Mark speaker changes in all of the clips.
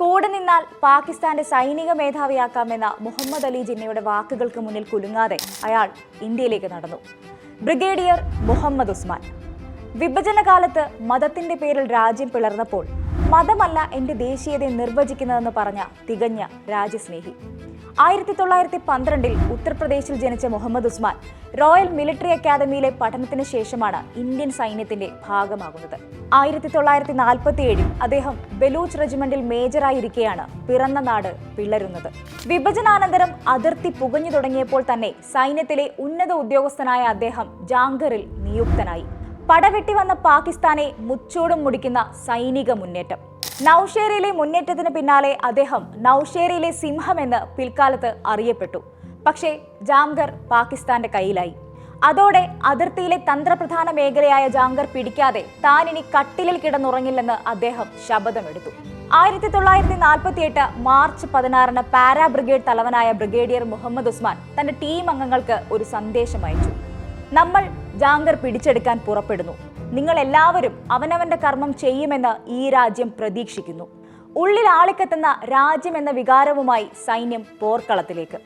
Speaker 1: കൂടെ നിന്നാൽ പാകിസ്ഥാന്റെ സൈനിക മേധാവിയാക്കാമെന്ന മുഹമ്മദ് അലി ജിന്നയുടെ വാക്കുകൾക്ക് മുന്നിൽ കുലുങ്ങാതെ അയാൾ ഇന്ത്യയിലേക്ക് നടന്നു. ബ്രിഗേഡിയർ മുഹമ്മദ് ഉസ്മാൻ. വിഭജന കാലത്ത് മതത്തിന്റെ പേരിൽ രാജ്യം പിളർന്നപ്പോൾ മതമല്ല എന്റെ ദേശീയതയെ നിർവചിക്കുന്നതെന്ന് പറഞ്ഞ തികഞ്ഞ രാജ്യസ്നേഹി. ആയിരത്തി തൊള്ളായിരത്തി പന്ത്രണ്ടിൽ ഉത്തർപ്രദേശിൽ ജനിച്ച മുഹമ്മദ് ഉസ്മാൻ റോയൽ മിലിറ്ററി അക്കാദമിയിലെ പഠനത്തിന് ശേഷമാണ് ഇന്ത്യൻ സൈന്യത്തിന്റെ ഭാഗമാകുന്നത്. ആയിരത്തി തൊള്ളായിരത്തി നാൽപ്പത്തി ഏഴിൽ അദ്ദേഹം ബലൂച്ച് റെജിമെന്റിൽ മേജറായിരിക്കെയാണ് പിറന്ന നാട് പിളരുന്നത്. വിഭജനാനന്തരം അതിർത്തി പുകഞ്ഞു തുടങ്ങിയപ്പോൾ തന്നെ സൈന്യത്തിലെ ഉന്നത ഉദ്യോഗസ്ഥനായ അദ്ദേഹം ജാങ്കറിൽ നിയുക്തനായി. പടവെട്ടി വന്ന പാകിസ്ഥാനെ മുച്ചൂടും മുടിക്കുന്ന സൈനിക മുന്നേറ്റം. നൌഷേരയിലെ മുന്നേറ്റത്തിന് പിന്നാലെ അദ്ദേഹം നൌഷേരയിലെ സിംഹമെന്ന് പിൽക്കാലത്ത് അറിയപ്പെട്ടു. പക്ഷേ ജാംഗർ പാകിസ്ഥാന്റെ കയ്യിലായി. അതോടെ അതിർത്തിയിലെ തന്ത്രപ്രധാന മേഖലയായ ജാംഗർ പിടിക്കാതെ താൻ ഇനി കട്ടിലിൽ കിടന്നുറങ്ങില്ലെന്ന് അദ്ദേഹം ശപഥമെടുത്തു. ആയിരത്തി തൊള്ളായിരത്തി നാൽപ്പത്തിയെട്ട് മാർച്ച് പതിനാറിന് പാരാ ബ്രിഗേഡ് തലവനായ ബ്രിഗേഡിയർ മുഹമ്മദ് ഉസ്മാൻ തന്റെ ടീം അംഗങ്ങൾക്ക് ഒരു സന്ദേശം അയച്ചു. നമ്മൾ ജാങ്കർ പിടിച്ചെടുക്കാൻ പുറപ്പെടുന്നു. നിങ്ങൾ എല്ലാവരും അവനവന്റെ കർമ്മം ചെയ്യുമെന്ന് ഈ രാജ്യം പ്രതീക്ഷിക്കുന്നു. ഉള്ളിൽ ആളിക്കത്തുന്ന രാജ്യം എന്ന വികാരവുമായി സൈന്യം പോർക്കളത്തിലേക്ക്.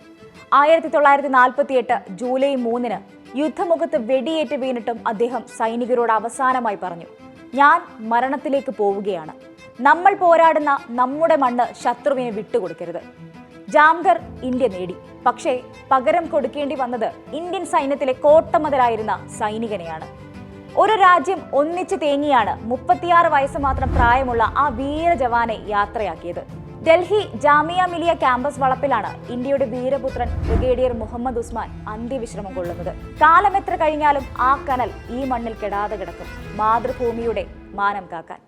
Speaker 1: ആയിരത്തി തൊള്ളായിരത്തി നാൽപ്പത്തിയെട്ട് ജൂലൈ മൂന്നിന് യുദ്ധമുഖത്ത് വെടിയേറ്റ് വീണിട്ടും അദ്ദേഹം സൈനികരോട് അവസാനമായി പറഞ്ഞു ഞാൻ മരണത്തിലേക്ക് പോവുകയാണ്. നമ്മൾ പോരാടുന്ന നമ്മുടെ മണ്ണ് ശത്രുവിനെ വിട്ടുകൊടുക്കരുത്. ജാംഗർ ഇന്ത്യ നേടി. പക്ഷേ പകരം കൊടുക്കേണ്ടി വന്നത് ഇന്ത്യൻ സൈന്യത്തിലെ കോട്ടമതലായിരുന്ന സൈനികനെയാണ്. ഒരു രാജ്യം ഒന്നിച്ചു തേങ്ങിയാണ് മുപ്പത്തിയാറ് വയസ്സ് മാത്രം പ്രായമുള്ള ആ വീര ജവാനെ യാത്രയാക്കിയത്. ഡൽഹി ജാമിയ മിലിയ ക്യാമ്പസ് വളപ്പിലാണ് ഇന്ത്യയുടെ വീരപുത്രൻ ബ്രിഗേഡിയർ മുഹമ്മദ് ഉസ്മാൻ അന്ത്യവിശ്രമം കൊള്ളുന്നത്. കാലമെത്ര കഴിഞ്ഞാലും ആ കനൽ ഈ മണ്ണിൽ കെടാതെ കിടക്കും. മാതൃഭൂമിയുടെ മാനം കാക്കാൻ.